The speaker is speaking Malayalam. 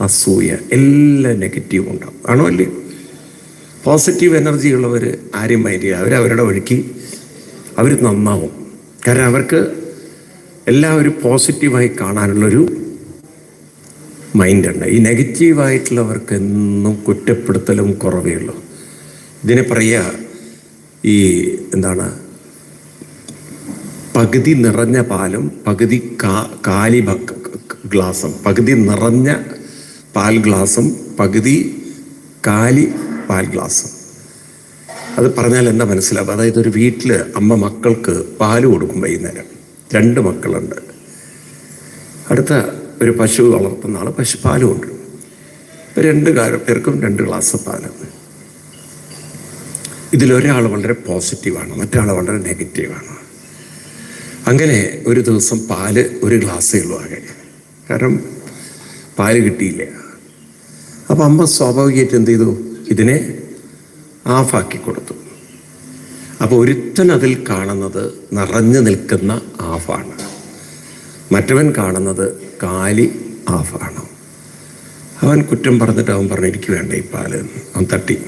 അസൂയ എല്ലാം നെഗറ്റീവും ഉണ്ടാവും. ആണോ അല്ലേ പോസിറ്റീവ് എനർജി ഉള്ളവർ ആരും മൈൻഡ് അവരവരുടെ വഴിക്ക് അവർ നന്നാവും. കാരണം അവർക്ക് എല്ലാവരും പോസിറ്റീവായി കാണാനുള്ളൊരു മൈൻഡുണ്ട് ഈ നെഗറ്റീവായിട്ടുള്ളവർക്ക് എന്നും കുറ്റപ്പെടുത്തലും കുറവേ ഉള്ളൂ. ഇതിനെ പറയുക ഈ എന്താണ്? പകുതി നിറഞ്ഞ പാലും പകുതി കാ കാലി ഗ്ലാസും പകുതി നിറഞ്ഞ പാൽ ഗ്ലാസും പകുതി കാലി പാൽ ഗ്ലാസും. അത് പറഞ്ഞാൽ എന്താ മനസ്സിലാവും അതായത് ഒരു വീട്ടിൽ അമ്മ മക്കൾക്ക് പാൽ കൊടുക്കും വൈകുന്നേരം. രണ്ട് മക്കളുണ്ട്. അടുത്ത ഒരു പശു വളർത്തുന്ന ആൾ പശു പാൽ കൊണ്ടുവരും. രണ്ട് പേർക്കും രണ്ട് ഗ്ലാസ് പാൽ. ഇതിലൊരാൾ വളരെ പോസിറ്റീവാണ് മറ്റാൾ വളരെ നെഗറ്റീവാണ്. അങ്ങനെ ഒരു ദിവസം പാൽ ഒരു ഗ്ലാസ്സേ ഉള്ളു ആകെ. കാരണം പാൽ കിട്ടിയില്ല. അപ്പം അമ്മ സ്വാഭാവികമായിട്ട് എന്ത് ചെയ്തു? ഇതിനെ ആഫാക്കി കൊടുത്തു. അപ്പോൾ ഒരുത്തൻ അതിൽ കാണുന്നത് നിറഞ്ഞു നിൽക്കുന്ന ആഫാണ്. മറ്റവൻ കാണുന്നത് കാലി ആഫാണ്. അവൻ കുറ്റം പറഞ്ഞിട്ട് അവൻ പറഞ്ഞു എനിക്ക് വേണ്ട ഈ പാൽ. അവൻ തട്ടി.